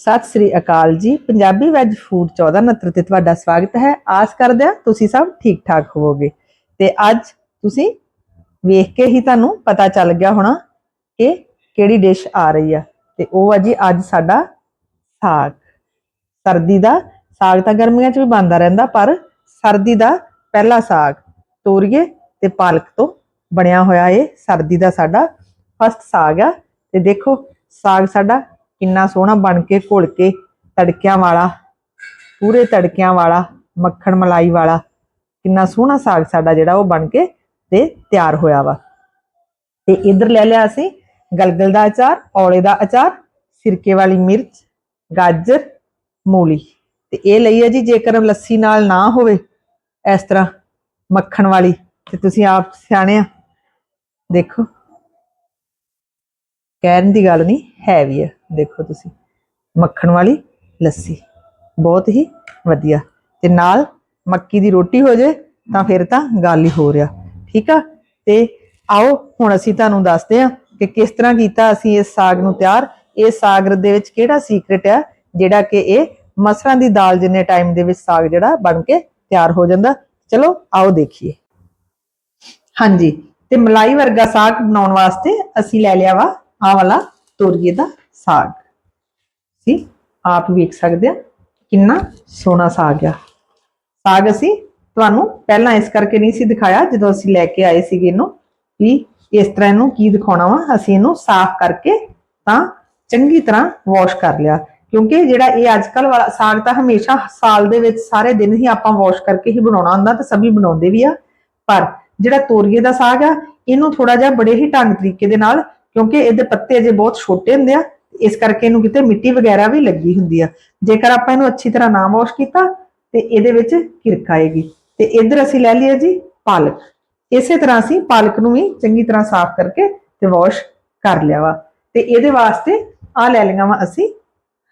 ਸਤਿ ਸ੍ਰੀ ਅਕਾਲ ਜੀ। Punjabi veg food 1469 ਤੇ ਤੁਹਾਡਾ ਸਵਾਗਤ ਹੈ। ਆਸ ਕਰਦੇ ਹਾਂ ਤੁਸੀਂ ਸਭ ਠੀਕ ਠਾਕ ਹੋਵੋਗੇ। ਤੇ ਅੱਜ ਤੁਸੀਂ ਵੇਖ ਕੇ ਹੀ ਤੁਹਾਨੂੰ ਪਤਾ ਚੱਲ ਗਿਆ ਹੋਣਾ ਕਿ ਕਿਹੜੀ ਡਿਸ਼ ਆ ਰਹੀ ਆ। ਤੇ ਉਹ ਆ ਜੀ ਅੱਜ ਸਾਡਾ ਸਾਗ। ਸਰਦੀ ਦਾ ਸਾਗ ਤਾਂ ਗਰਮੀਆਂ 'ਚ ਵੀ ਬਣਦਾ ਰਹਿੰਦਾ, ਪਰ ਸਰਦੀ ਦਾ ਪਹਿਲਾ ਸਾਗ ਤੋਰੀਏ ਤੇ ਪਾਲਕ ਤੋਂ ਬਣਿਆ ਹੋਇਆ ਇਹ ਸਰਦੀ ਦਾ ਸਾਡਾ ਫਸਟ ਸਾਗ ਆ। ਤੇ ਦੇਖੋ, ਸਾਗ ਸਾਡਾ ਕਿੰਨਾ ਸੋਹਣਾ ਬਣ ਕੇ ਘੁਲ ਕੇ ਤੜਕਿਆਂ ਵਾਲਾ, ਪੂਰੇ ਤੜਕਿਆਂ ਵਾਲਾ, ਮੱਖਣ ਮਲਾਈ ਵਾਲਾ, ਕਿੰਨਾ ਸੋਹਣਾ ਸਾਗ ਸਾਡਾ ਜਿਹੜਾ ਉਹ ਬਣ ਕੇ ਤੇ ਤਿਆਰ ਹੋਇਆ ਵਾ। ਤੇ ਇਧਰ ਲੈ ਲਿਆ ਅਸੀਂ ਗਲਗਲ ਦਾ ਅਚਾਰ, ਔਲੇ ਦਾ ਅਚਾਰ, ਸਿਰਕੇ ਵਾਲੀ ਮਿਰਚ, ਗਾਜਰ, ਮੂਲੀ। ਤੇ ਇਹ ਲਈ ਹੈ ਜੀ, ਜੇਕਰ ਲੱਸੀ ਨਾਲ ਨਾ ਹੋਵੇ ਇਸ ਤਰ੍ਹਾਂ ਮੱਖਣ ਵਾਲੀ, ਤੇ ਤੁਸੀਂ ਆਪ ਸਿਆਣੇ ਆ। ਦੇਖੋ, ਕਹਿਣ ਦੀ ਗੱਲ ਨਹੀਂ, ਹੈ ਵੀ ਹੈ ਦੇਖੋ ਤੁਸੀਂ। ਮੱਖਣ ਵਾਲੀ ਲੱਸੀ। ਬਹੁਤ ਹੀ ਵਧੀਆ। ਤੇ ਨਾਲ ਮੱਕੀ ਦੀ ਰੋਟੀ ਹੋ ਜੇ, ਤਾਂ ਫਿਰ ਤਾਂ ਗੱਲ ਹੀ ਹੋ ਰਿਹਾ ਠੀਕ ਆ? ਤੇ ਆਓ, ਹੁਣ ਅਸੀਂ ਤੁਹਾਨੂੰ ਦੱਸਦੇ ਹਾਂ ਕਿ ਕਿਸ ਤਰ੍ਹਾਂ ਕੀਤਾ ਅਸੀਂ ਇਸ ਸਾਗ ਨੂੰ ਤਿਆਰ। ਇਹ ਸਾਗ ਦੇ ਵਿੱਚ ਕਿਹੜਾ ਸੀਕ੍ਰੇਟ ਆ, ਜਿਹੜਾ ਕਿ ਇਹ ਮਸਰਾਂ ਦੀ ਦਾਲ ਜਿੰਨੇ ਟਾਈਮ ਦੇ ਵਿੱਚ ਸਾਗ ਜਿਹੜਾ ਬਣ ਕੇ ਤਿਆਰ ਹੋ ਜਾਂਦਾ। ਚਲੋ, ਆਓ ਦੇਖੀਏ। ਹਾਂਜੀ, ਤੇ ਮਲਾਈ ਵਰਗਾ ਸਾਗ ਬਣਾਉਣ ਵਾਸਤੇ ਅਸੀਂ ਲੈ ਲਿਆ ਵਾ ਆਹ ਵਾਲਾ ਤੋਰੀਏ ਦਾ। ਸਾਗ। ਸੀ ਆਪ ਵੇਖ ਸਕਦੇ ਆ ਕਿੰਨਾ ਸੋਹਣਾ ਸਾਗ ਆ। ਸਾਗ ਅਸੀਂ ਤੁਹਾਨੂੰ ਪਹਿਲਾਂ ਇਸ ਕਰਕੇ ਨਹੀਂ ਸੀ ਦਿਖਾਇਆ ਜਦੋਂ ਅਸੀਂ ਲੈ ਕੇ ਆਏ ਸੀਗੇ ਇਹਨੂੰ ਵੀ ਇਸ ਤਰ੍ਹਾਂ ਇਹਨੂੰ ਕੀ ਦਿਖਾਉਣਾ ਵਾ, ਅਸੀਂ ਇਹਨੂੰ ਸਾਫ਼ ਕਰਕੇ ਤਾਂ ਚੰਗੀ ਤਰ੍ਹਾਂ ਵਾਸ਼ ਕਰ ਲਿਆ। ਕਿਉਂਕਿ ਜਿਹੜਾ ਇਹ ਅੱਜ ਕੱਲ ਵਾਲਾ ਸਾਗ ਤਾਂ ਹਮੇਸ਼ਾ ਸਾਲ ਦੇ ਵਿੱਚ ਸਾਰੇ ਦਿਨ ਹੀ ਆਪਾਂ ਵਾਸ਼ ਕਰਕੇ ਹੀ ਬਣਾਉਣਾ ਹੁੰਦਾ, ਤੇ ਸਭੀ ਬਣਾਉਂਦੇ ਵੀ ਆ। ਪਰ ਜਿਹੜਾ ਤੋਰੀਏ ਦਾ ਸਾਗ ਆ, ਇਹਨੂੰ ਥੋੜਾ ਜਿਹਾ ਬੜੇ ਹੀ ਢੰਗ ਤਰੀਕੇ ਦੇ ਨਾਲ, ਕਿਉਂਕਿ ਇਹਦੇ ਪੱਤੇ ਅਜੇ ਬਹੁਤ ਛੋਟੇ ਹੁੰਦੇ ਆ ਇਸ ਕਰਕੇ ਇਹਨੂੰ ਕਿਤੇ ਮਿੱਟੀ ਵਗੈਰਾ ਵੀ ਲੱਗੀ ਹੁੰਦੀ ਆ। ਜੇਕਰ ਆਪਾਂ ਇਹਨੂੰ ਅੱਛੀ ਤਰ੍ਹਾਂ ਨਾ ਵਾਸ਼ ਕੀਤਾ, ਤੇ ਇਹਦੇ ਵਿੱਚ ਕਿਰਕ ਆਏਗੀ। ਤੇ ਇੱਧਰ ਅਸੀਂ ਲੈ ਲਈਏ ਜੀ ਪਾਲਕ। ਇਸੇ ਤਰ੍ਹਾਂ ਅਸੀਂ ਪਾਲਕ ਨੂੰ ਵੀ ਚੰਗੀ ਤਰ੍ਹਾਂ ਸਾਫ਼ ਕਰਕੇ ਤੇ ਵਾਸ਼ ਕਰ ਲਿਆ ਵਾ। ਤੇ ਇਹਦੇ ਵਾਸਤੇ ਆ ਲੈ ਲਈਆਂ ਵਾ ਅਸੀਂ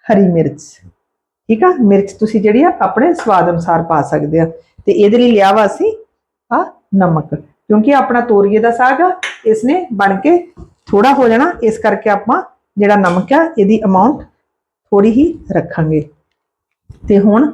ਹਰੀ ਮਿਰਚ। ਠੀਕ ਆ? ਮਿਰਚ ਤੁਸੀਂ ਜਿਹੜੀ ਆ ਆਪਣੇ ਸਵਾਦ ਅਨੁਸਾਰ ਪਾ ਸਕਦੇ ਆ। ਤੇ ਇਹਦੇ ਲਈ ਲਿਆ ਵਾ ਅਸੀਂ ਆ ਨਮਕ। ਕਿਉਂਕਿ ਆਪਣਾ ਤੋਰੀਏ ਦਾ ਸਾਗ ਆ ਇਸ ਨੇ ਬਣ ਕੇ ਥੋੜਾ ਹੋ ਜਾਣਾ। ਇਸ ਕਰਕੇ ਆਪਾਂ ਜਿਹੜਾ ਨਮਕ ਆ, ਇਹਦੀ ਅਮਾਉਂਟ ਥੋੜੀ ਹੀ ਰੱਖਾਂਗੇ। ਤੇ ਹੁਣ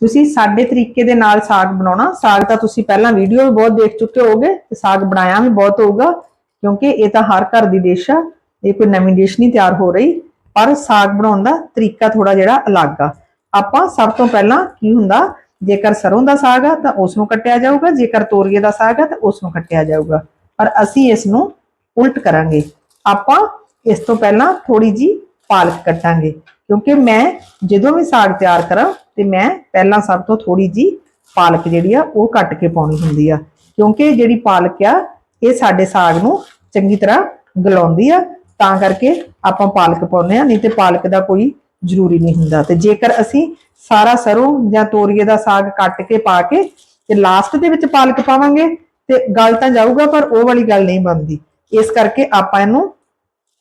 ਤੁਸੀਂ ਸਾਡੇ ਤਰੀਕੇ ਦੇ ਨਾਲ ਸਾਗ ਬਣਾਉਣਾ। ਸਾਗ ਤਾਂ ਤੁਸੀਂ ਪਹਿਲਾਂ ਵੀਡੀਓ ਵੀ ਬਹੁਤ ਦੇਖ ਚੁੱਕੇ ਹੋਗੇ ਤੇ ਸਾਗ ਬਣਾਇਆ ਵੀ ਬਹੁਤ ਹੋਊਗਾ, ਕਿਉਂਕਿ ਇਹ ਤਾਂ ਹਰ ਘਰ ਦੀ ਡਿਸ਼ ਆ, ਇਹ ਕੋਈ ਨਵੀਂ ਡਿਸ਼ ਨਹੀਂ ਤਿਆਰ ਹੋ ਰਹੀ। ਪਰ ਸਾਗ ਬਣਾਉਣ ਦਾ ਤਰੀਕਾ ਥੋੜਾ ਜਿਹੜਾ ਅਲੱਗ ਆ। ਆਪਾਂ ਸਭ ਤੋਂ ਪਹਿਲਾਂ ਕੀ ਹੁੰਦਾ, ਜੇਕਰ ਸਰੋਂ ਦਾ ਸਾਗ ਆ, ਤਾਂ ਉਸ ਨੂੰ ਕੱਟਿਆ ਜਾਊਗਾ। ਜੇਕਰ ਤੋਰੀਏ ਦਾ ਸਾਗ ਆ, ਤਾਂ ਉਸ ਨੂੰ ਕੱਟਿਆ ਜਾਊਗਾ। ਪਰ ਅਸੀਂ ਇਸ ਨੂੰ ਉਲਟ ਕਰਾਂਗੇ। ਆਪਾਂ ਇਸ ਤੋਂ ਪਹਿਲਾਂ ਥੋੜੀ ਜੀ ਪਾਲਕ ਕੱਟਾਂਗੇ, ਕਿਉਂਕਿ ਮੈਂ ਜਦੋਂ ਵੀ ਸਾਗ ਤਿਆਰ ਕਰਾਂ ਤੇ ਮੈਂ ਪਹਿਲਾਂ ਸਭ ਤੋਂ ਥੋੜੀ ਜੀ ਪਾਲਕ ਜਿਹੜੀ ਆ ਉਹ ਕੱਟ ਕੇ ਪਾਉਣੀ ਹੁੰਦੀ ਆ, ਕਿਉਂਕਿ ਜਿਹੜੀ ਪਾਲਕ ਆ ਇਹ ਸਾਡੇ ਸਾਗ ਨੂੰ ਚੰਗੀ ਤਰ੍ਹਾਂ ਗਲਾਉਂਦੀ ਆ, ਤਾਂ ਕਰਕੇ ਆਪਾਂ ਪਾਲਕ ਪਾਉਂਦੇ ਆ, ਨਹੀਂ ਤੇ ਪਾਲਕ ਦਾ ਕੋਈ ਜ਼ਰੂਰੀ ਨਹੀਂ ਹੁੰਦਾ। ਤੇ ਜੇਕਰ ਅਸੀਂ ਸਾਰਾ ਸਰੋਂ ਜਾਂ ਤੋਰੀਏ ਦਾ ਸਾਗ ਕੱਟ ਕੇ ਪਾ ਕੇ ਤੇ ਲਾਸਟ ਦੇ ਵਿੱਚ ਪਾਲਕ ਪਾਵਾਂਗੇ ਤੇ ਗੱਲ ਤਾਂ ਜਾਊਗਾ ਪਰ ਉਹ ਵਾਲੀ ਗੱਲ ਨਹੀਂ ਬਣਦੀ। ਇਸ ਕਰਕੇ ਆਪਾਂ ਇਹਨੂੰ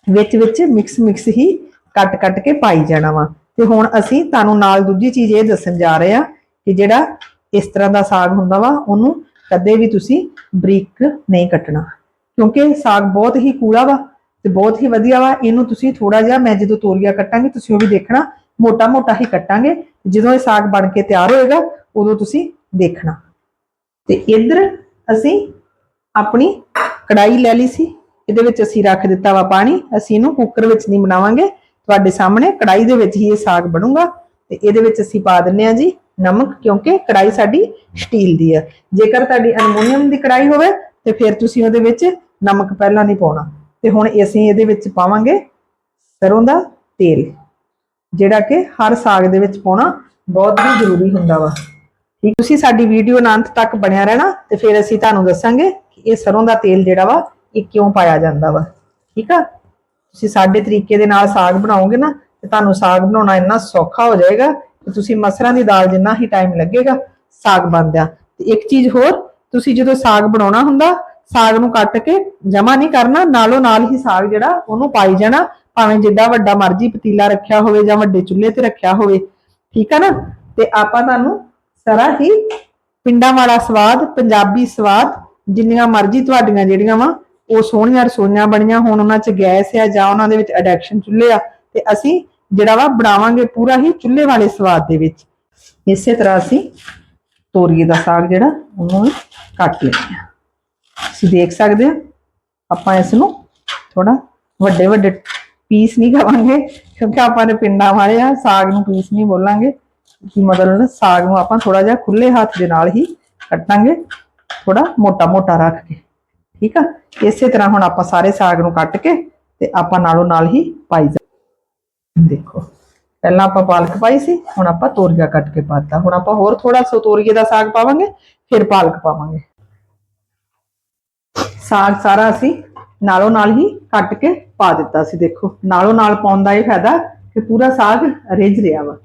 ਵਿੱਚ ਵਿੱਚ ਮਿਕਸ ਮਿਕਸ ਹੀ ਕੱਟ ਕੱਟ ਕੇ ਪਾਈ ਜਾਣਾ ਵਾ। ਤੇ ਹੁਣ ਅਸੀਂ ਤੁਹਾਨੂੰ ਨਾਲ ਦੂਜੀ ਚੀਜ਼ ਇਹ ਦੱਸਣ ਜਾ ਰਹੇ ਆ ਕਿ ਜਿਹੜਾ ਇਸ ਤਰ੍ਹਾਂ ਦਾ ਸਾਗ ਹੁੰਦਾ ਵਾ, ਉਹਨੂੰ ਕਦੇ ਵੀ ਤੁਸੀਂ ਬਰੀਕ ਨਹੀਂ ਕੱਟਣਾ। ਕਿਉਂਕਿ ਸਾਗ ਬਹੁਤ ਹੀ ਕੂਲਾ ਵਾ ਤੇ ਬਹੁਤ ਹੀ ਵਧੀਆ ਵਾ। ਇਹਨੂੰ ਤੁਸੀਂ ਥੋੜਾ ਜਿਹਾ ਮੈਂ ਜਦੋਂ ਤੋਰੀਆ ਕੱਟਾਂਗੀ, ਤੁਸੀਂ ਉਹ ਵੀ ਦੇਖਣਾ, ਮੋਟਾ ਮੋਟਾ ਹੀ ਕੱਟਾਂਗੇ। ਜਦੋਂ ਇਹ ਸਾਗ ਬਣ ਕੇ ਤਿਆਰ ਹੋਏਗਾ, ਉਦੋਂ ਤੁਸੀਂ ਦੇਖਣਾ। ਤੇ ਇੱਧਰ ਅਸੀਂ ਆਪਣੀ ਕੜਾਈ ਲੈ ਲਈ ਸੀ। ਇਹਦੇ ਵਿੱਚ ਅਸੀਂ ਰੱਖ ਦਿੱਤਾ ਵਾ ਪਾਣੀ, ਅਸੀਂ ਇਹਨੂੰ ਕੁੱਕਰ ਵਿੱਚ ਨਹੀਂ ਬਣਾਵਾਂਗੇ। ਤੁਹਾਡੇ ਸਾਹਮਣੇ ਕੜਾਈ ਦੇ ਵਿੱਚ ਹੀ ਇਹ ਸਾਗ ਬਣੂਗਾ ਤੇ ਇਹਦੇ ਵਿੱਚ ਅਸੀਂ ਪਾ ਦਿੰਨੇ ਆ ਜੀ ਨਮਕ, ਕਿਉਂਕਿ ਕੜਾਈ ਸਾਡੀ ਸਟੀਲ ਦੀ ਹੈ ਜੇਕਰ ਤੁਹਾਡੀ ਐਲੂਮੀਨੀਅਮ ਦੀ ਕੜਾਈ ਹੋਵੇ, ਤੇ ਫਿਰ ਤੁਸੀਂ ਉਹਦੇ ਵਿੱਚ ਨਮਕ ਪਹਿਲਾਂ ਨਹੀਂ ਪਾਉਣਾ। ਤੇ ਹੁਣ ਅਸੀਂ ਇਹਦੇ ਵਿੱਚ ਪਾਵਾਂਗੇ ਸਰੋਂ ਦਾ ਤੇਲ, ਜਿਹੜਾ ਕਿ ਹਰ ਸਾਗ ਦੇ ਵਿੱਚ ਪਾਉਣਾ ਬਹੁਤ ਹੀ ਜ਼ਰੂਰੀ ਹੁੰਦਾ ਵਾ। ਠੀਕ, ਤੁਸੀਂ ਸਾਡੀ ਵੀਡੀਓ ਨਾਲ ਅੰਤ ਤੱਕ ਬਣਿਆ ਰਹਿਣਾ ਤੇ ਫਿਰ ਅਸੀਂ ਤੁਹਾਨੂੰ ਦੱਸਾਂਗੇ ਕਿ ਇਹ ਸਰੋਂ ਦਾ ਤੇਲ ਜਿਹੜਾ ਵਾ ਇਹ ਕਿਉਂ ਪਾਇਆ ਜਾਂਦਾ ਵਾ? ਠੀਕ ਆ? ਤੁਸੀਂ ਸਾਡੇ ਤਰੀਕੇ ਦੇ ਨਾਲ ਸਾਗ ਬਣਾਓਗੇ ਨਾ, ਤੇ ਤੁਹਾਨੂੰ ਸਾਗ ਬਣਾਉਣਾ ਇੰਨਾ ਸੌਖਾ ਹੋ ਜਾਏਗਾ ਕਿ ਤੁਸੀਂ ਮਸਰਾਂ ਦੀ ਦਾਲ ਜਿੰਨਾ ਹੀ ਟਾਈਮ ਲੱਗੇਗਾ, ਸਾਗ ਬਣਦਿਆਂ। ਤੇ ਇੱਕ ਚੀਜ਼ ਹੋਰ, ਤੁਸੀਂ ਜਦੋਂ ਸਾਗ ਬਣਾਉਣਾ ਹੁੰਦਾ, ਸਾਗ ਨੂੰ ਕੱਟ ਕੇ ਜਮਾ ਨਹੀਂ ਕਰਨਾ, ਨਾਲੋਂ ਨਾਲ ਹੀ ਸਾਗ ਜਿਹੜਾ, ਉਹਨੂੰ ਪਾਈ ਜਾਣਾ, ਭਾਵੇਂ ਜਿੱਡਾ ਵੱਡਾ ਮਰਜ਼ੀ ਪਤੀਲਾ ਰੱਖਿਆ ਹੋਵੇ ਜਾਂ ਵੱਡੇ ਚੁੱਲ੍ਹੇ ਤੇ ਰੱਖਿਆ ਹੋਵੇ। ਠੀਕ ਆ ਨਾ? ਤੇ ਆਪਾਂ ਤੁਹਾਨੂੰ ਸਾਰਾ ਹੀ ਪਿੰਡਾਂ ਵਾਲਾ ਸਵਾਦ, ਪੰਜਾਬੀ ਸਵਾਦ, ਜਿੰਨੀਆਂ ਮਰਜ਼ੀ ਤੁਹਾਡੀਆਂ ਜਿਹੜੀਆਂ ਵਾ ਉਹ ਸੋਹਣੀਆਂ ਰਸੋਈਆਂ ਬਣੀਆਂ, ਹੁਣ ਉਹਨਾਂ 'ਚ ਗੈਸ ਆ ਜਾਂ ਉਹਨਾਂ ਦੇ ਵਿੱਚ ਅਡੈਕਸ਼ਨ ਚੁੱਲ੍ਹੇ ਆ, ਤੇ ਅਸੀਂ ਜਿਹੜਾ ਵਾ ਬਣਾਵਾਂਗੇ ਪੂਰਾ ਹੀ ਚੁੱਲ੍ਹੇ ਵਾਲੇ ਸਵਾਦ ਦੇ ਵਿੱਚ। ਇਸੇ ਤਰ੍ਹਾਂ ਅਸੀਂ ਤੋਰੀਏ ਦਾ ਸਾਗ ਜਿਹੜਾ, ਉਹਨੂੰ ਕੱਟ ਲੈਂਦੇ ਹਾਂ। ਤੁਸੀਂ ਦੇਖ ਸਕਦੇ ਹੋ, ਆਪਾਂ ਇਸ ਨੂੰ ਥੋੜਾ ਵੱਡੇ ਵੱਡੇ ਪੀਸ ਨਹੀਂ ਖਾਵਾਂਗੇ ਕਿਉਂਕਿ ਆਪਾਂ ਨੇ ਪਿੰਡਾਂ ਵਾਲੇ ਆ, ਸਾਗ ਨੂੰ ਪੀਸ ਨਹੀਂ ਬੋਲਾਂਗੇ। ਕਿ ਮਤਲਬ ਸਾਗ ਨੂੰ ਆਪਾਂ ਥੋੜਾ ਜਿਹਾ ਖੁੱਲੇ ਹੱਥ ਦੇ ਨਾਲ ਹੀ ਕੱਟਾਂਗੇ ਥੋੜਾ ਮੋਟਾ ਮੋਟਾ ਰੱਖ ਕੇ। ਠੀਕ ਆ? ਇਸੇ ਤਰ੍ਹਾਂ ਹੁਣ ਆਪਾਂ ਸਾਰੇ ਸਾਗ ਨੂੰ ਕੱਟ ਕੇ ਤੇ ਆਪਾਂ ਨਾਲੋਂ ਨਾਲ ਹੀ ਪਾਈ ਜਾ ਦੇਖੋ, ਪਹਿਲਾਂ ਆਪਾਂ ਪਾਲਕ ਪਾਈ ਸੀ, ਹੁਣ ਆਪਾਂ ਤੋਰੀਆ ਕੱਟ ਕੇ ਪਾਤਾ। ਹੁਣ ਆਪਾਂ ਹੋਰ ਥੋੜਾ ਸੋ ਤੋਰੀਏ ਦਾ ਸਾਗ ਪਾਵਾਂਗੇ, ਫਿਰ ਪਾਲਕ ਪਾਵਾਂਗੇ। ਸਾਗ ਸਾਰਾ ਅਸੀਂ ਨਾਲੋਂ ਨਾਲ ਹੀ ਕੱਟ ਕੇ ਪਾ ਦਿੱਤਾ ਸੀ, ਦੇਖੋ। ਨਾਲੋਂ ਨਾਲ ਪਾਉਣ ਦਾ ਇਹ ਫਾਇਦਾ ਕਿ ਪੂਰਾ ਸਾਗ ਰਿੱਝ ਰਿਹਾ ਵਾ।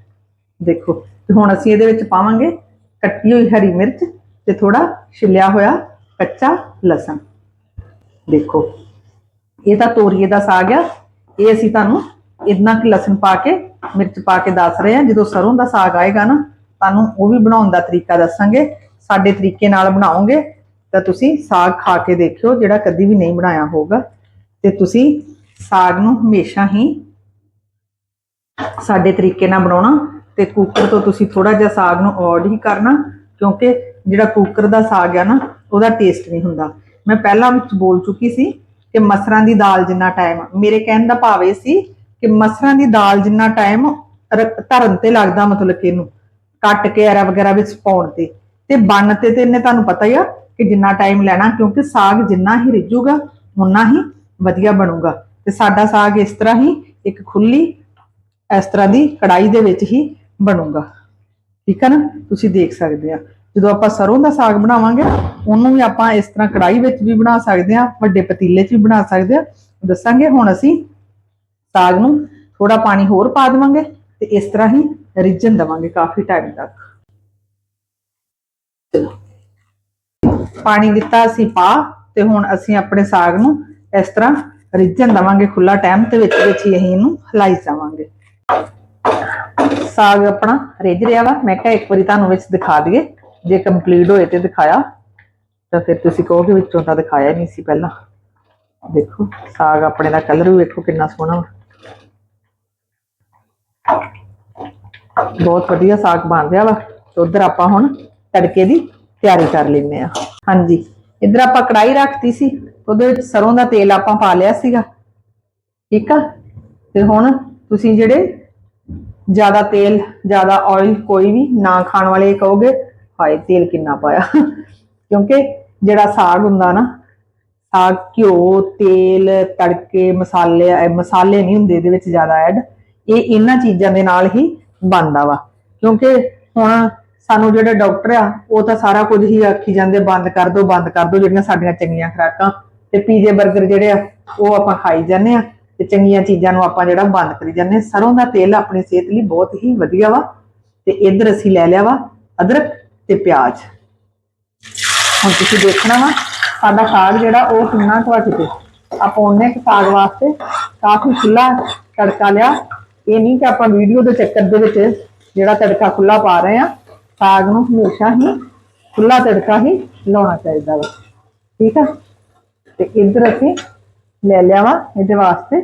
ਦੇਖੋ, ਤੇ ਹੁਣ ਅਸੀਂ ਇਹਦੇ ਵਿੱਚ ਪਾਵਾਂਗੇ ਕੱਟੀ ਹੋਈ ਹਰੀ ਮਿਰਚ ਤੇ ਥੋੜਾ ਛਿਲਿਆ ਹੋਇਆ ਕੱਚਾ ਲਸਣ। ਦੇਖੋ। ਇਹ ਤਾਂ ਤੋਰੀਏ ਦਾ ਸਾਗ ਆ। ਇਹ ਅਸੀਂ ਤੁਹਾਨੂੰ ਇੰਨਾ ਕਿ ਲਸਣ ਪਾ ਕੇ, ਮਿਰਚ ਪਾ ਕੇ ਦੱਸ ਰਹੇ ਹਾਂ। ਜਦੋਂ ਸਰੋਂ ਦਾ ਸਾਗ ਆਏਗਾ ਨਾ, ਤੁਹਾਨੂੰ ਉਹ ਵੀ ਬਣਾਉਣ ਦਾ ਤਰੀਕਾ ਦੱਸਾਂਗੇ। ਸਾਡੇ ਤਰੀਕੇ ਨਾਲ ਬਣਾਓਗੇ ਤਾਂ ਤੁਸੀਂ ਸਾਗ ਖਾ ਕੇ ਦੇਖਿਓ, ਜਿਹੜਾ ਕਦੀ ਵੀ ਨਹੀਂ ਬਣਾਇਆ ਹੋਊਗਾ। ਤੇ ਤੁਸੀਂ ਸਾਗ ਨੂੰ ਹਮੇਸ਼ਾ ਹੀ ਸਾਡੇ ਤਰੀਕੇ ਨਾਲ ਬਣਾਉਣਾ ਤੇ ਕੁੱਕਰ ਤੋਂ ਤੁਸੀਂ ਥੋੜਾ ਜਿਹਾ ਸਾਗ ਨੂੰ ਅਵੋਇਡ ਹੀ ਕਰਨਾ, ਕਿਉਂਕਿ ਜਿਹੜਾ ਕੁੱਕਰ ਦਾ ਸਾਗ ਆ ਨਾ, ਉਹਦਾ ਟੇਸਟ ਨਹੀਂ ਹੁੰਦਾ। ਮੈਂ ਪਹਿਲਾਂ ਵਿੱਚ ਬੋਲ ਚੁੱਕੀ ਸੀ ਕਿ ਮਸਰਾਂ ਦੀ ਦਾਲ ਜਿੰਨਾ ਟਾਈਮ ਮੇਰੇ ਕਹਿਣ ਦਾ ਭਾਵ ਇਹ ਸੀ ਕਿ ਮਸਰਾਂ ਦੀ ਦਾਲ ਜਿੰਨਾ ਟਾਈਮ ਧਰਨ ਤੇ ਲੱਗਦਾ ਮਤਲਬ ਕਿ ਇਹਨੂੰ ਕੱਟ ਕੇ ਐਰਾ ਵਗੈਰਾ ਵਿੱਚ ਪਾਉਣ ਤੇ। ਤੇ ਬਣ ਤੇ ਤੇ ਇਹਨੇ ਤੁਹਾਨੂੰ ਪਤਾ ਹੀ ਆ ਕਿ ਜਿੰਨਾ ਟਾਈਮ ਲੈਣਾ, ਕਿਉਂਕਿ ਸਾਗ ਜਿੰਨਾ ਹੀ ਰਿੱਝੂਗਾ, ਉਨਾ ਹੀ ਵਧੀਆ ਬਣੂਗਾ। ਤੇ ਸਾਡਾ ਸਾਗ ਇਸ ਤਰ੍ਹਾਂ ਹੀ ਇੱਕ ਖੁੱਲੀ, ਇਸ ਤਰ੍ਹਾਂ ਦੀ ਕੜਾਈ ਦੇ ਵਿੱਚ ਹੀ ਬਣੂਗਾ। ਠੀਕ ਹੈ ਨਾ? ਤੁਸੀਂ ਦੇਖ ਸਕਦੇ ਆ। ਜਦੋਂ ਆਪਾਂ ਸਰੋਂ ਦਾ ਸਾਗ ਬਣਾਵਾਂਗੇ, ਉਹਨੂੰ ਵੀ ਆਪਾਂ ਇਸ ਤਰ੍ਹਾਂ ਕੜਾਈ ਵਿੱਚ ਵੀ ਬਣਾ ਸਕਦੇ ਹਾਂ, ਵੱਡੇ ਪਤੀਲੇ 'ਚ ਵੀ ਬਣਾ ਸਕਦੇ ਹਾਂ। ਦੱਸਾਂਗੇ ਹੁਣ ਅਸੀਂ ਸਾਗ ਨੂੰ ਥੋੜਾ ਪਾਣੀ ਹੋਰ ਪਾ ਦੇਵਾਂਗੇ ਤੇ ਇਸ ਤਰ੍ਹਾਂ ਹੀ ਰਿੱਝਣ ਦੇਵਾਂਗੇ ਕਾਫੀ ਟਾਈਮ ਤੱਕ। ਪਾਣੀ ਦਿੱਤਾ ਅਸੀਂ ਪਾ ਤੇ ਹੁਣ ਅਸੀਂ ਆਪਣੇ ਸਾਗ ਨੂੰ ਇਸ ਤਰ੍ਹਾਂ ਰਿੱਝਣ ਦੇਵਾਂਗੇ ਖੁੱਲਾ ਟਾਈਮ ਤੇ ਵਿੱਚ ਵਿੱਚ ਹੀ ਅਸੀਂ ਇਹਨੂੰ ਹਿਲਾਈ ਜਾਵਾਂਗੇ। ਸਾਗ ਆਪਣਾ ਰਿੱਝ ਰਿਹਾ ਵਾ। ਮੈਂ ਕਿਹਾ ਇੱਕ ਵਾਰੀ ਤੁਹਾਨੂੰ ਵਿੱਚ ਦਿਖਾ ਦਈਏ। ਜੇ ਕੰਪਲੀਟ ਹੋਏ ਤੇ ਦਿਖਾਇਆ। ਤਾਂ ਫਿਰ ਤੁਸੀਂ ਕਹੋਗੇ ਵਿੱਚੋਂ ਤਾਂ ਦਿਖਾਇਆ ਨਹੀਂ ਸੀ ਪਹਿਲਾਂ। ਦੇਖੋ, ਸਾਗ ਆਪਣੇ ਦਾ ਕਲਰ ਵੀ ਵੇਖੋ ਕਿੰਨਾ ਸੋਹਣਾ ਵਾ। ਬਹੁਤ ਵਧੀਆ ਸਾਗ ਬਣ ਰਿਹਾ ਵਾ। ਤੇ ਉਧਰ ਆਪਾਂ ਹੁਣ ਤੜਕੇ ਦੀ ਤਿਆਰੀ ਕਰ ਲੈਂਦੇ ਆ ਹਾਂਜੀ, ਇੱਧਰ ਆਪਾਂ ਕੜਾਈ ਰੱਖਤੀ ਸੀ। ਉਹਦੇ ਵਿੱਚ ਸਰੋਂ ਦਾ ਤੇਲ ਆਪਾਂ ਪਾ ਲਿਆ ਸੀਗਾ। ਠੀਕ ਆ? ਤੇ ਹੁਣ ਤੁਸੀਂ ਜਿਹੜੇ ਜ਼ਿਆਦਾ ਤੇਲ, ਜ਼ਿਆਦਾ ਆਇਲ ਕੋਈ ਵੀ ਨਾ ਖਾਣ ਵਾਲੇ ਕਹੋਗੇ ਹਾਏ, ਤੇਲ ਕਿੰਨਾ ਪਾਇਆ। ਕਿਉਂਕਿ ਜਿਹੜਾ ਸਾਗ ਹੁੰਦਾ ਨਾ, ਸਾਗ, ਘਿਓ, ਤੇਲ, ਤੜਕੇ, ਮਸਾਲੇ ਮਸਾਲੇ ਨਹੀਂ ਹੁੰਦੇ ਇਹਦੇ ਵਿੱਚ ਜ਼ਿਆਦਾ ਐਡ ਇਹ ਇਹਨਾਂ ਚੀਜ਼ਾਂ ਦੇ ਨਾਲ ਹੀ ਬਣਦਾ ਵਾ। ਕਿਉਂਕਿ ਹੁਣ ਸਾਨੂੰ ਜਿਹੜੇ ਡਾਕਟਰ ਆ, ਉਹ ਤਾਂ ਸਾਰਾ ਕੁਝ ਹੀ ਆਖੀ ਜਾਂਦੇ, ਬੰਦ ਕਰ ਦਿਓ ਬੰਦ ਕਰ ਦਿਓ ਜਿਹੜੀਆਂ ਸਾਡੀਆਂ ਚੰਗੀਆਂ ਖੁਰਾਕਾਂ। ਤੇ ਪੀਜ਼ੇ 버ਗਰ ਜਿਹੜੇ ਆ, ਉਹ ਆਪਾਂ ਖਾਈ ਜਾਂਦੇ ਆ। ਤੇ ਚੰਗੀਆਂ ਚੀਜ਼ਾਂ ਨੂੰ ਆਪਾਂ ਜਿਹੜਾ ਬੰਦ ਕਰੀ ਜਾਂਦੇ ਹਾਂ। ਸਰੋਂ ਦਾ ਤੇਲ ਆਪਣੀ ਸਿਹਤ ਲਈ ਬਹੁਤ ਹੀ ਵਧੀਆ ਵਾ। ਤੇ ਇੱਧਰ ਅਸੀਂ ਲੈ ਲਿਆ ਵਾ ਅਦਰਕ। ਤੇ ਪਿਆਜ਼। ਹੁਣ ਤੁਸੀਂ ਦੇਖਣਾ ਵਾ, ਸਾਡਾ ਸਾਗ ਜਿਹੜਾ ਉਹ ਕਿੰਨਾ ਕੁ ਵਾ ਕਿਤੇ ਆਪਾਂ ਉਹਨੇ ਸਾਗ ਵਾਸਤੇ ਕਾਫੀ ਖੁੱਲਾ ਤੜਕਾ ਲਿਆ। ਇਹ ਨਹੀਂ ਕਿ ਆਪਾਂ ਵੀਡੀਓ ਦੇ ਚੱਕਰ ਦੇ ਵਿੱਚ ਜਿਹੜਾ ਤੜਕਾ ਖੁੱਲਾ ਪਾ ਰਹੇ ਆ ਸਾਗ ਨੂੰ ਹਮੇਸ਼ਾ ਹੀ ਖੁੱਲਾ ਤੜਕਾ ਹੀ ਲਾਉਣਾ ਚਾਹੀਦਾ ਵਾ। ਠੀਕ ਆ? ਤੇ ਇੱਧਰ ਅਸੀਂ ਲੈ ਲਿਆ ਵਾ, ਇਹਦੇ ਵਾਸਤੇ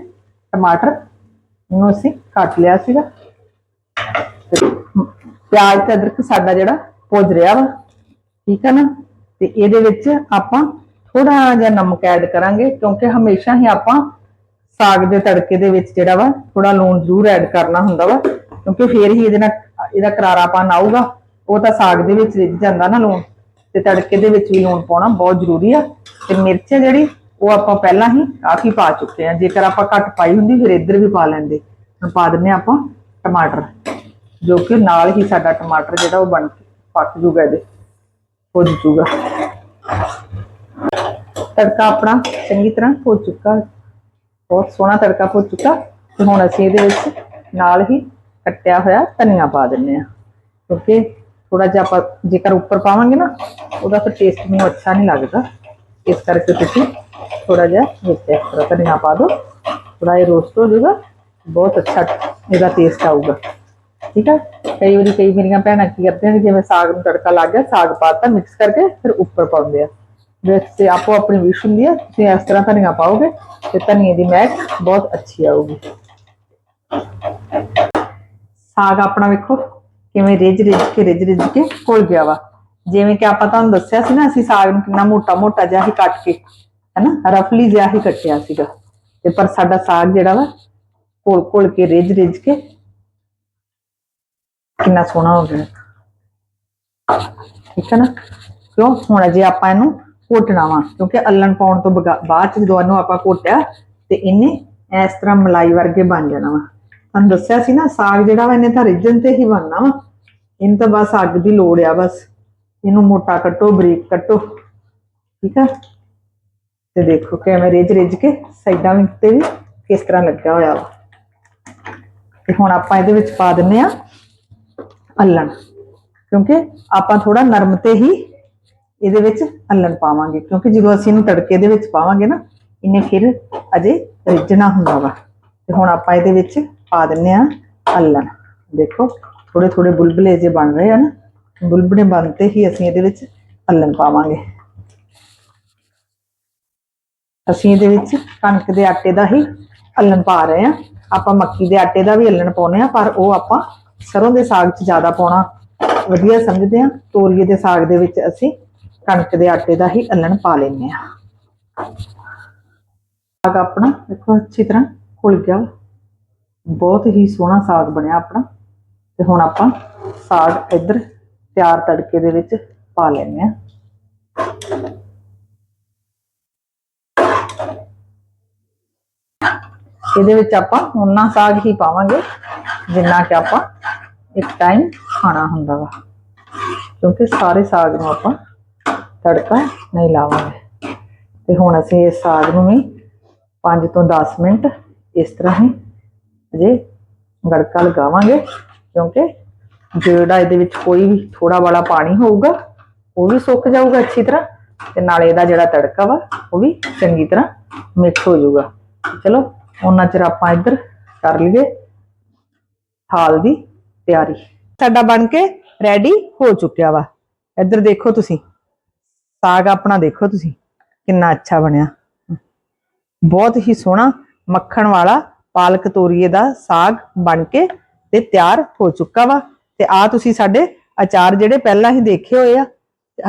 ਟਮਾਟਰ। ਨੂੰ ਅਸੀਂ ਕੱਟ ਲਿਆ ਸੀਗਾ। ਤੇ ਪਿਆਜ਼ ਤੇ ਅਦਰਕ ਸਾਡਾ ਜਿਹੜਾ ਭੁੱਜ ਰਿਹਾ ਵਾ, ਠੀਕ ਹੈ ਨਾ? ਤੇ ਇਹਦੇ ਵਿੱਚ ਆਪਾਂ ਥੋੜਾ ਜਿਹਾ ਨਮਕ ਐਡ ਕਰਾਂਗੇ, ਕਿਉਂਕਿ ਹਮੇਸ਼ਾ ਹੀ ਆਪਾਂ ਸਾਗ ਦੇ ਤੜਕੇ ਦੇ ਵਿੱਚ ਜਿਹੜਾ ਵਾ ਥੋੜਾ ਲੂਣ ਜ਼ਰੂਰ ਐਡ ਕਰਨਾ ਹੁੰਦਾ ਵਾ, ਕਿਉਂਕਿ ਫੇਰ ਹੀ ਇਹਦੇ ਨਾਲ, ਇਹਦਾ ਕਰਾਰਾਪਨ ਆਊਗਾ। ਉਹ ਤਾਂ ਸਾਗ ਦੇ ਵਿੱਚ ਰਿੱਝ ਜਾਂਦਾ ਨਾ ਲੂਣ, ਤੇ ਤੜਕੇ ਦੇ ਵਿੱਚ ਵੀ ਲੂਣ ਪਾਉਣਾ ਬਹੁਤ ਜ਼ਰੂਰੀ ਆ। ਤੇ ਮਿਰਚ ਹੈ ਜਿਹੜੀ, ਉਹ ਆਪਾਂ ਪਹਿਲਾਂ ਹੀ ਕਾਫੀ ਪਾ ਚੁੱਕੇ ਆ। ਜੇਕਰ ਆਪਾਂ ਘੱਟ ਪਾਈ ਹੁੰਦੀ, ਫਿਰ ਇੱਧਰ ਵੀ ਪਾ ਲੈਂਦੇ। ਹੁਣ ਪਾ ਦਿੰਨੇ ਆ ਆਪਾਂ ਟਮਾਟਰ, ਜੋ ਕਿ ਨਾਲ ਹੀ ਸਾਡਾ ਟਮਾਟਰ ਜਿਹੜਾ ਉਹ ਬਣ ਕੇ ਪੱਕ ਜੂਗਾ ਇਹਦੇ ਭੁੱਜ ਜੂਗਾ ਤੜਕਾ ਆਪਣਾ ਚੰਗੀ ਤਰ੍ਹਾਂ ਹੋ ਚੁੱਕਾ ਬਹੁਤ ਸੋਹਣਾ ਤੜਕਾ ਹੋ ਚੁੱਕਾ ਤੇ ਹੁਣ ਅਸੀਂ ਇਹਦੇ ਵਿੱਚ ਨਾਲ ਹੀ ਕੱਟਿਆ ਹੋਇਆ ਧਨੀਆ ਪਾ ਦਿੰਨੇ ਆ ਕਿਉਂਕਿ ਥੋੜਾ ਜਿਹਾ ਆਪਾਂ ਜੇਕਰ ਉੱਪਰ ਪਾਵਾਂਗੇ ਨਾ ਉਹਦਾ ਫਿਰ ਟੇਸਟ ਨੂੰ ਅੱਛਾ ਨਹੀਂ ਲੱਗਦਾ ਇਸ ਕਰਕੇ ਤੁਸੀਂ ਥੋੜਾ ਜਿਹਾ ਵਿੱਚ ਐਕਸਟਰਾ ਧਨੀਆ ਪਾ ਦਿਓ ਥੋੜਾ ਇਹ ਰੋਸਟ ਹੋ ਜਾਊਗਾ ਬਹੁਤ ਅੱਛਾ ਇਹਦਾ ਟੇਸਟ ਆਊਗਾ ਠੀਕ ਹੈ ਕਈ ਵਾਰੀ ਕਈ ਮੇਰੀਆਂ ਭੈਣਾਂ ਕੀ ਕਰਦੀਆਂ ਨੇ ਜਿਵੇਂ ਸਾਗ ਨੂੰ ਤੜਕਾ ਲੱਗ ਗਿਆ ਸਾਗ ਪਾਤਾ ਮਿਕਸ ਕਰਕੇ ਫਿਰ ਉੱਪਰ ਪਾਉਂਦੇ ਆ ਵੈਸੇ ਆਪੋ ਆਪਣੀ ਵਿਸ਼ ਹੁੰਦੀ ਹੈ ਤੁਸੀਂ ਇਸ ਤਰ੍ਹਾਂ ਧਨੀਆ ਪਾਓਗੇ ਤੇ ਧਨੀਏ ਦੀ ਮਹਿਕ ਬਹੁਤ ਅੱਛੀ ਆਊਗੀ ਸਾਗ ਆਪਣਾ ਵੇਖੋ ਕਿਵੇਂ ਰਿੱਝ ਰਿੱਝ ਕੇ ਰਿੱਝ ਰਿੱਝ ਕੇ ਘੁਲ ਗਿਆ ਵਾ ਜਿਵੇਂ ਕਿ ਆਪਾਂ ਤੁਹਾਨੂੰ ਦੱਸਿਆ ਸੀ ਨਾ ਅਸੀਂ ਸਾਗ ਨੂੰ ਕਿੰਨਾ ਮੋਟਾ ਮੋਟਾ ਜਿਹਾ ਹੀ ਕੱਟ ਕੇ ਹੈਨਾ ਰਫਲੀ ਜਿਹਾ ਹੀ ਕੱਟਿਆ ਸੀਗਾ ਤੇ ਪਰ ਸਾਡਾ ਸਾਗ ਜਿਹੜਾ ਵਾ ਘੁਲ ਘੁਲ ਕੇ ਰਿੱਝ ਰਿੱਝ ਕੇ ਕਿੰਨਾ ਸੋਹਣਾ ਹੋ ਗਿਆ। ਠੀਕ ਹੈ ਨਾ? ਕਿਉਂ? ਹੁਣ ਜੇ ਆਪਾਂ ਇਹਨੂੰ ਘੋਟਣਾ ਵਾ, ਕਿਉਂਕਿ ਅੱਲਣ ਪਾਉਣ ਤੋਂ ਬਗਾ- ਬਾਅਦ ਚ ਜਦੋਂ ਇਹਨੂੰ ਆਪਾਂ ਘੋਟਿਆ, ਤੇ ਇਹਨੇ ਇਸ ਤਰ੍ਹਾਂ ਮਲਾਈ ਵਰਗੇ ਬਣ ਜਾਣਾ ਵਾ। ਤੁਹਾਨੂੰ ਦੱਸਿਆ ਸੀ ਨਾ, ਸਾਗ ਜਿਹੜਾ ਵਾ ਇਹਨੇ ਤਾਂ ਰਿੱਝਣ ਤੇ ਹੀ ਬਣਨਾ ਵਾ। ਇਹਨੂੰ ਤਾਂ ਬਸ ਅੱਗ ਦੀ ਲੋੜ ਆ ਬਸ। ਇਹਨੂੰ ਮੋਟਾ ਕੱਟੋ, ਬਰੀਕ ਕੱਟੋ। ਠੀਕ ਆ? ਤੇ ਦੇਖੋ ਕਿਵੇਂ ਰਿੱਝ ਰਿੱਝ ਕੇ ਸਾਈਡਾਂ ਵੀ ਤੇ ਵੀ ਕਿਸ ਤਰ੍ਹਾਂ ਲੱਗਿਆ ਹੋਇਆ ਵਾ। ਤੇ ਹੁਣ ਆਪਾਂ ਇਹਦੇ ਵਿੱਚ ਪਾ ਦਿੰਨੇ ਆ ਅੱਲਣ। ਕਿਉਂਕਿ ਆਪਾਂ ਥੋੜਾ ਨਰਮ ਤੇ ਹੀ ਇਹਦੇ ਵਿੱਚ ਅੱਲਣ ਪਾਵਾਂਗੇ। ਕਿਉਂਕਿ ਜਦੋਂ ਅਸੀਂ ਇਹਨੂੰ ਤੜਕੇ ਦੇ ਵਿੱਚ ਪਾਵਾਂਗੇ ਨਾ, ਇਹਨੇ ਫਿਰ ਅਜੇ ਰਿੱਝਣਾ ਹੁੰਦਾ ਵਾ। ਤੇ ਹੁਣ ਆਪਾਂ ਇਹਦੇ ਵਿੱਚ ਪਾ ਦਿੰਨੇ ਆ ਅੱਲਣ। ਦੇਖੋ ਥੋੜੇ ਥੋੜੇ ਬੁਲਬਲੇ ਜੇ ਬਣ ਰਹੇ ਆ ਨਾ, ਬੁਲਬੁਲੇ ਬਣਤੇ ਹੀ ਅਸੀਂ ਇਹਦੇ ਵਿੱਚ ਅੱਲਣ ਪਾਵਾਂਗੇ। ਅਸੀਂ ਇਹਦੇ ਵਿੱਚ ਕਣਕ ਦੇ ਆਟੇ ਦਾ ਹੀ ਅੱਲਣ ਪਾ ਰਹੇ ਆ। ਆਪਾਂ ਮੱਕੀ ਦੇ ਆਟੇ ਦਾ ਵੀ ਅੱਲਣ ਪਾਉਨੇ ਆ, ਪਰ ਉਹ ਆਪਾਂ ਸਰੋਂ ਦੇ ਸਾਗ 'ਚ ਜ਼ਿਆਦਾ ਪਾਉਣਾ ਵਧੀਆ ਸਮਝਦੇ ਆ ਤੋਰੀਏ ਦੇ ਸਾਗ ਦੇ ਵਿੱਚ ਅਸੀਂ ਕਣਕ ਦੇ ਆਟੇ ਦਾ ਹੀ ਅੱਲਣ ਪਾ ਲੈਂਦੇ ਆ ਸਾਗ ਆਪਣਾ ਦੇਖੋ ਅੱਛੀ ਤਰ੍ਹਾਂ ਘੁਲ ਗਿਆ। ਬਹੁਤ ਹੀ ਸੋਹਣਾ ਸਾਗ ਬਣਿਆ ਆਪਣਾ। ਤੇ ਹੁਣ ਆਪਾਂ ਸਾਗ ਇੱਧਰ ਤਿਆਰ ਤੜਕੇ ਦੇ ਵਿੱਚ ਪਾ ਲੈਂਦੇ ਆ ਇਹਦੇ ਵਿੱਚ ਆਪਾਂ ਉਨਾ ਸਾਗ ਹੀ ਪਾਵਾਂਗੇ। ਜਿੰਨਾ ਕਿ ਆਪਾਂ ਇੱਕ ਟਾਈਮ ਖਾਣਾ ਹੁੰਦਾ ਵਾ। ਕਿਉਂਕਿ ਸਾਰੇ ਸਾਗ ਨੂੰ ਆਪਾਂ ਤੜਕਾ ਨਹੀਂ ਲਾਵਾਂਗੇ। ਤੇ ਹੁਣ ਅਸੀਂ ਇਸ ਸਾਗ ਨੂੰ ਵੀ 5 ਤੋਂ 10 ਮਿੰਟ ਇਸ ਤਰ੍ਹਾਂ ਹੀ ਅਜੇ ਗੜਕਾ ਲਗਾਵਾਂਗੇ। ਕਿਉਂਕਿ ਜਿਹੜਾ ਇਹਦੇ ਵਿੱਚ ਕੋਈ ਵੀ ਥੋੜਾ ਵਾਲਾ ਪਾਣੀ ਹੋਊਗਾ, ਉਹ ਵੀ ਸੁੱਕ ਜਾਊਗਾ ਅੱਛੀ ਤਰ੍ਹਾਂ। ਤੇ ਨਾਲੇ ਇਹਦਾ ਜਿਹੜਾ ਤੜਕਾ ਵਾ, ਉਹ ਵੀ ਚੰਗੀ ਤਰ੍ਹਾਂ ਮਿਕਸ ਹੋ ਜਾਊਗਾ। ਚਲੋ, ਉਹਨਾਂ ਚਿਰ ਆਪਾਂ ਇੱਧਰ ਕਰ ਲਈਏ। ਥਾਲ ਦੀ ਤਿਆਰੀ। ਸਾਡਾ ਬਣ ਕੇ ਰੈਡੀ ਹੋ ਚੁੱਕਿਆ ਵਾ। ਇੱਧਰ ਦੇਖੋ ਤੁਸੀਂ। ਸਾਗ ਆਪਣਾ ਦੇਖੋ ਤੁਸੀਂ। ਕਿੰਨਾ ਅੱਛਾ ਬਣਿਆ। ਬਹੁਤ ਹੀ ਸੋਹਣਾ ਮੱਖਣ ਵਾਲਾ ਪਾਲਕ ਤੋਰੀਏ ਦਾ ਸਾਗ ਬਣ ਕੇ ਤੇ ਤਿਆਰ ਹੋ ਚੁੱਕਾ ਵਾ। ਤੇ ਆ ਤੁਸੀਂ ਸਾਡੇ ਅਚਾਰ ਜਿਹੜੇ ਪਹਿਲਾਂ ਹੀ ਦੇਖੇ ਹੋਏ ਆ।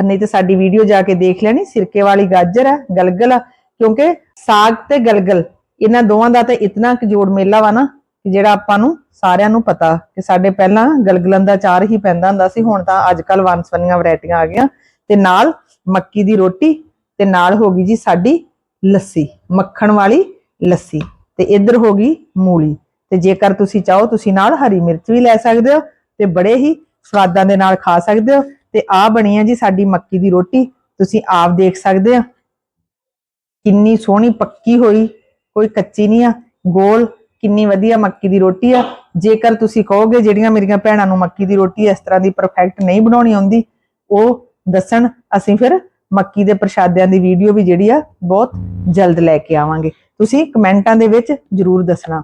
ਨਹੀਂ ਤੇ ਸਾਡੀ ਵੀਡੀਓ ਜਾ ਕੇ ਦੇਖ ਲੈਣੀ। ਸਿਰਕੇ ਵਾਲੀ ਗਾਜਰ ਆ, ਗਲਗਲ ਆ। ਕਿਉਂਕਿ ਸਾਗ ਤੇ ਗਲਗਲ, ਇਹਨਾਂ ਦੋਵਾਂ ਦਾ ਤਾਂ ਇਤਨਾ ਕੁ ਜੋੜ ਮੇਲਾ ਵਾ ਨਾ ਜਿਹੜਾ ਆਪਾਂ ਨੂੰ ਸਾਰਿਆਂ ਨੂੰ ਪਤਾ ਕਿ ਸਾਡੇ ਪਹਿਲਾਂ ਗਲਗਲਾਂ ਦਾ ਚਾਰ ਹੀ ਪੈਂਦਾ ਹੁੰਦਾ ਸੀ, ਹੁਣ ਤਾਂ ਅੱਜ ਕੱਲ ਵੰਸਵਨੀਆਂ ਵੈਰਾਈਟੀਆਂ ਆ ਗਈਆਂ। ਤੇ ਨਾਲ ਮੱਕੀ ਦੀ ਰੋਟੀ ਤੇ ਨਾਲ ਹੋ ਗਈ ਜੀ ਸਾਡੀ ਲੱਸੀ, ਮੱਖਣ ਵਾਲੀ ਲੱਸੀ ਤੇ ਇੱਧਰ ਹੋ ਗਈ ਮੂਲੀ। ਤੇ ਜੇਕਰ ਤੁਸੀਂ ਚਾਹੋ, ਤੁਸੀਂ ਨਾਲ ਹਰੀ ਮਿਰਚ ਵੀ ਲੈ ਸਕਦੇ ਹੋ ਤੇ ਬੜੇ ਹੀ ਸਵਾਦਾਂ ਦੇ ਨਾਲ ਖਾ ਸਕਦੇ ਹੋ। ਤੇ ਆ ਬਣੀ ਹੈ ਜੀ ਸਾਡੀ ਮੱਕੀ ਦੀ ਰੋਟੀ, ਤੁਸੀਂ ਆਪ ਦੇਖ ਸਕਦੇ ਹੋ। ਕਿੰਨੀ ਸੋਹਣੀ ਪੱਕੀ ਹੋਈ, ਕੋਈ ਕੱਚੀ ਨਹੀਂ ਆ, ਗੋਲ ਕਿੰਨੀ ਵਧੀਆ ਮੱਕੀ ਦੀ ਰੋਟੀ ਆ। ਜੇਕਰ ਤੁਸੀਂ ਕਹੋਗੇ ਜਿਹੜੀਆਂ ਮੇਰੀਆਂ ਭੈਣਾਂ ਨੂੰ ਮੱਕੀ ਦੀ ਰੋਟੀ ਇਸ ਤਰ੍ਹਾਂ ਦੀ ਪਰਫੈਕਟ ਨਹੀਂ ਬਣਾਉਣੀ ਆਉਂਦੀ, ਉਹ ਦੱਸਣ, ਅਸੀਂ ਫਿਰ ਮੱਕੀ ਦੇ ਪ੍ਰਸ਼ਾਦਿਆਂ ਦੀ ਵੀਡੀਓ ਵੀ ਜਿਹੜੀ ਆ, ਬਹੁਤ ਜਲਦ ਲੈ ਕੇ ਆਵਾਂਗੇ। ਤੁਸੀਂ ਕਮੈਂਟਾਂ ਦੇ ਵਿੱਚ ਜਰੂਰ ਦੱਸਣਾ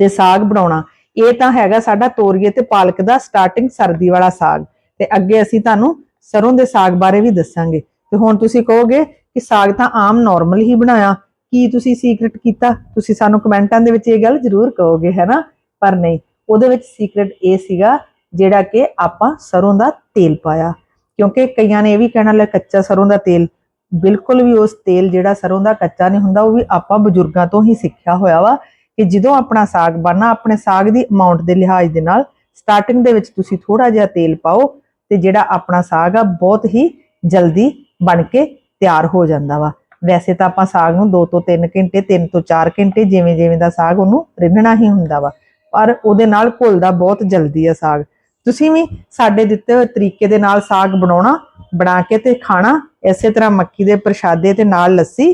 ਤੇ ਸਾਗ ਬਣਾਉਣਾ। ਇਹ ਤਾਂ ਹੈਗਾ ਸਾਡਾ ਤੋਰੀਏ ਤੇ ਪਾਲਕ ਦਾ ਸਟਾਰਟਿੰਗ ਸਰਦੀ ਵਾਲਾ ਸਾਗ। ਤੇ ਅੱਗੇ ਅਸੀਂ ਤੁਹਾਨੂੰ ਸਰੋਂ ਦੇ ਸਾਗ ਬਾਰੇ ਵੀ ਦੱਸਾਂਗੇ। ਤੇ ਹੁਣ ਤੁਸੀਂ ਕਹੋਗੇ ਕਿ ਸਾਗ ਤਾਂ ਆਮ ਨਾਰਮਲ ਹੀ ਬਣਾਇਆ। ਕੀ ਤੁਸੀਂ ਸੀਕ੍ਰੀਟ ਕੀਤਾ? ਤੁਸੀਂ ਸਾਨੂੰ ਕਮੈਂਟਾਂ ਦੇ ਵਿੱਚ ਇਹ ਗੱਲ ਜ਼ਰੂਰ ਕਹੋਗੇ ਹੈਨਾ ਪਰ ਨਹੀਂ, ਉਹਦੇ ਵਿੱਚ ਸੀਕ੍ਰੀਟ ਇਹ ਸੀਗਾ ਜਿਹੜਾ ਕਿ ਆਪਾਂ ਸਰੋਂ ਦਾ ਤੇਲ ਪਾਇਆ। ਕਿਉਂਕਿ ਕਈਆਂ ਨੇ ਇਹ ਵੀ ਕਹਿਣਾ, ਲੈ ਕੱਚਾ ਸਰੋਂ ਦਾ ਤੇਲ, ਬਿਲਕੁਲ ਵੀ ਉਸ ਤੇਲ ਜਿਹੜਾ ਸਰੋਂ ਦਾ ਕੱਚਾ ਨਹੀਂ ਹੁੰਦਾ, ਉਹ ਵੀ ਆਪਾਂ ਬਜ਼ੁਰਗਾਂ ਤੋਂ ਹੀ ਸਿੱਖਿਆ ਹੋਇਆ ਵਾ ਕਿ ਜਦੋਂ ਆਪਣਾ ਸਾਗ ਬਣਨਾ, ਆਪਣੇ ਸਾਗ ਦੀ ਅਮਾਉਂਟ ਦੇ ਲਿਹਾਜ਼ ਦੇ ਨਾਲ ਸਟਾਰਟਿੰਗ ਦੇ ਵਿੱਚ ਤੁਸੀਂ ਥੋੜਾ ਜਿਹਾ ਤੇਲ ਪਾਓ ਤੇ ਜਿਹੜਾ ਆਪਣਾ ਸਾਗ ਆ, ਬਹੁਤ ਹੀ ਜਲਦੀ ਬਣ ਕੇ ਤਿਆਰ ਹੋ ਜਾਂਦਾ ਵਾ। ਵੈਸੇ ਤਾਂ ਆਪਾਂ ਸਾਗ ਨੂੰ 2 ਤੋਂ 3 ਘੰਟੇ 3 ਤੋਂ 4 ਘੰਟੇ ਜਿਵੇਂ ਜਿਵੇਂ ਦਾ ਸਾਗ ਉਹਨੂੰ ਰਿੰਨਣਾ ਹੀ ਹੁੰਦਾ ਵਾ। ਪਰ ਉਹਦੇ ਨਾਲ ਘੁਲਦਾ ਬਹੁਤ ਜਲਦੀ ਆ ਸਾਗ। ਤੁਸੀਂ ਵੀ ਸਾਡੇ ਦਿੱਤੇ ਹੋਏ ਤਰੀਕੇ ਦੇ ਨਾਲ ਸਾਗ ਬਣਾਉਣਾ, ਬਣਾ ਕੇ ਤੇ ਖਾਣਾ, ਇਸੇ ਤਰ੍ਹਾਂ ਮੱਕੀ ਦੇ ਪ੍ਰਸ਼ਾਦੇ ਤੇ ਨਾਲ ਲੱਸੀ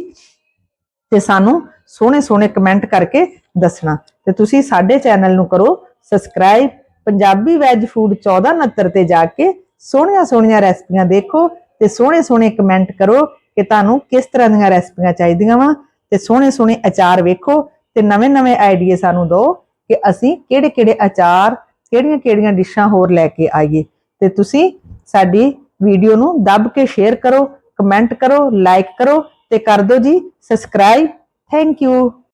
ਤੇ ਸਾਨੂੰ ਸੋਹਣੇ ਸੋਹਣੇ ਕਮੈਂਟ ਕਰਕੇ ਦੱਸਣਾ। ਤੇ ਤੁਸੀਂ ਸਾਡੇ ਚੈਨਲ ਨੂੰ ਕਰੋ ਸਬਸਕ੍ਰਾਈਬ। ਪੰਜਾਬੀ ਵੈਜ ਫੂਡ 1469 ਤੇ ਜਾ ਕੇ ਸੋਹਣੀਆਂ ਸੋਹਣੀਆਂ ਰੈਸਪੀਆਂ ਦੇਖੋ ਤੇ ਸੋਹਣੇ ਸੋਹਣੇ ਕਮੈਂਟ ਕਰੋ। ਕਿ ਤੁਹਾਨੂੰ ਕਿਸ ਤਰ੍ਹਾਂ ਦੀਆਂ ਰੈਸਪੀਆਂ ਚਾਹੀਦੀਆਂ ਵਾ, ਤੇ ਸੋਹਣੇ ਸੋਹਣੇ ਅਚਾਰ ਵੇਖੋ, ਤੇ ਨਵੇਂ ਨਵੇਂ ਆਈਡੀਆ ਸਾਨੂੰ ਦਿਓ ਕਿ ਅਸੀਂ ਕਿਹੜੇ ਕਿਹੜੇ ਅਚਾਰ, ਕਿਹੜੀਆਂ ਕਿਹੜੀਆਂ ਡਿਸ਼ਾਂ ਹੋਰ ਲੈ ਕੇ ਆਈਏ। ਤੇ ਤੁਸੀਂ ਸਾਡੀ ਵੀਡੀਓ ਨੂੰ ਦੱਬ ਕੇ ਸ਼ੇਅਰ ਕਰੋ, ਕਮੈਂਟ ਕਰੋ, ਲਾਈਕ ਕਰੋ, ਤੇ ਕਰ ਦਿਓ ਜੀ, ਸਬਸਕ੍ਰਾਈਬ। Thank you.